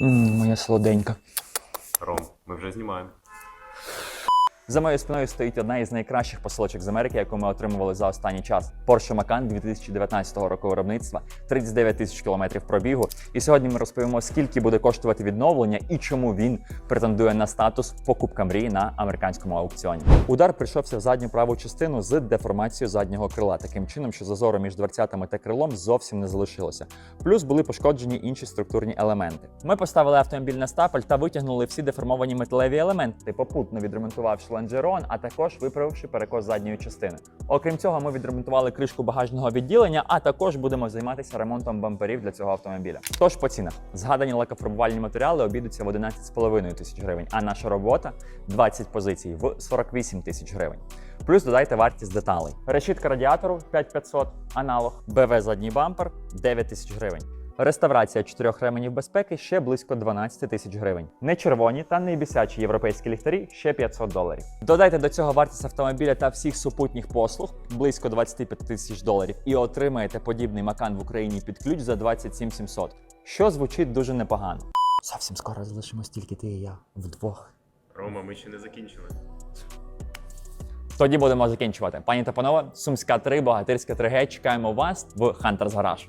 Моя солоденька. Ром, ми вже знімаємо. За моєю спиною стоїть одна із найкращих посилочок з Америки, яку ми отримували за останній час. Porsche Macan 2019 року виробництва, 39 тисяч кілометрів пробігу. І сьогодні ми розповімо, скільки буде коштувати відновлення і чому він претендує на статус покупка мрії на американському аукціоні. Удар прийшовся в задню праву частину з деформацією заднього крила, таким чином, що зазору між дверцятами та крилом зовсім не залишилося. Плюс були пошкоджені інші структурні елементи. Ми поставили автомобіль на стапель та витягнули всі деформовані металеві елементи, попутно відремонтувавши лонжерон, а також виправивши перекос задньої частини. Окрім цього, ми відремонтували кришку багажного відділення, а також будемо займатися ремонтом бамперів для цього автомобіля. Тож по цінах згадані лакофарбувальні матеріали обійдуться в 11,5 тисяч гривень, а наша робота 20 позицій в 48 тисяч гривень. Плюс додайте вартість деталей. Решітка радіатору 5500, аналог, БВ задній бампер 9 тисяч гривень. Реставрація чотирьох ременів безпеки ще близько 12 тисяч гривень. Не червоні та не бісячі європейські ліхтарі ще 500 доларів. Додайте до цього вартість автомобіля та всіх супутніх послуг близько 25 тисяч доларів і отримаєте подібний макан в Україні під ключ за 27 700, що звучить дуже непогано. Зовсім скоро залишимось тільки ти і я вдвох. Рома, ми ще не закінчили. Тоді будемо закінчувати. Пані та панове, Сумська 3, Богатирська 3Г. Чекаємо вас в Хантерс Гараж.